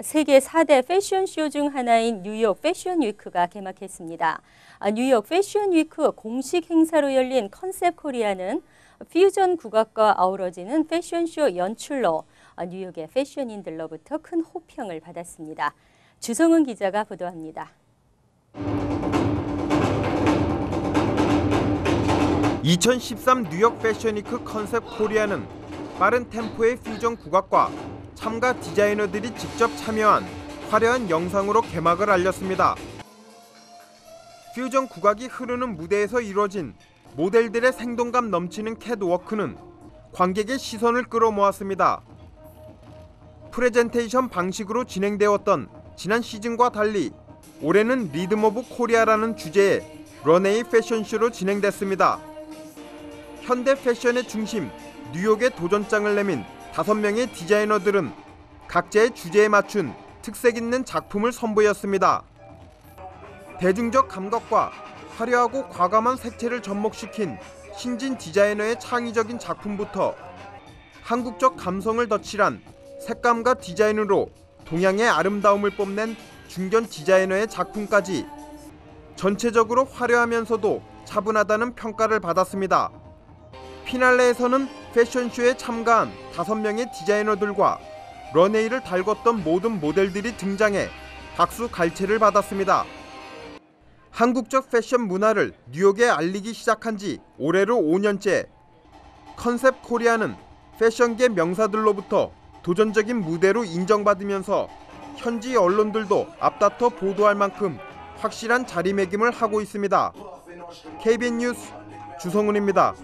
세계 4대 패션쇼 중 하나인 뉴욕 패션 위크가 개막했습니다. 아, 뉴욕 패션 위크 공식 행사로 열린 컨셉 코리아는 퓨전 국악과 아우러지는 패션쇼 연출로 아, 뉴욕의 패션인들로부터 큰 호평을 받았습니다. 주성은 기자가 보도합니다. (2013) 뉴욕 패션위크 컨셉 코리아는 빠른 템포의 퓨전 국악과 참가 디자이너들이 직접 참여한 화려한 영상으로 개막을 알렸습니다. 퓨전 국악이 흐르는 무대에서 이루어진 모델들의 생동감 넘치는 캣워크는 관객의 시선을 끌어모았습니다. 프레젠테이션 방식으로 진행되었던 지난 시즌과 달리 올해는 리듬 오브 코리아라는 주제의 런웨이 패션쇼로 진행됐습니다. 현대 패션의 중심 뉴욕에 도전장을 내민 다섯 명의 디자이너들은 각자의 주제에 맞춘 특색 있는 작품을 선보였습니다. 대중적 감각과 화려하고 과감한 색채를 접목시킨 신진 디자이너의 창의적인 작품부터 한국적 감성을 덧칠한 색감과 디자인으로 동양의 아름다움을 뽐낸 중견 디자이너의 작품까지 전체적으로 화려하면서도 차분하다는 평가를 받았습니다. 피날레에서는 패션쇼에 참가한 5명의 디자이너들과 런웨이를 달궜던 모든 모델들이 등장해 박수 갈채를 받았습니다. 한국적 패션 문화를 뉴욕에 알리기 시작한 지 올해로 5년째 컨셉 코리아는 패션계 명사들로부터 도전적인 무대로 인정받으면서 현지 언론들도 앞다퉈 보도할 만큼 확실한 자리매김을 하고 있습니다. KBN 뉴스 주성훈입니다.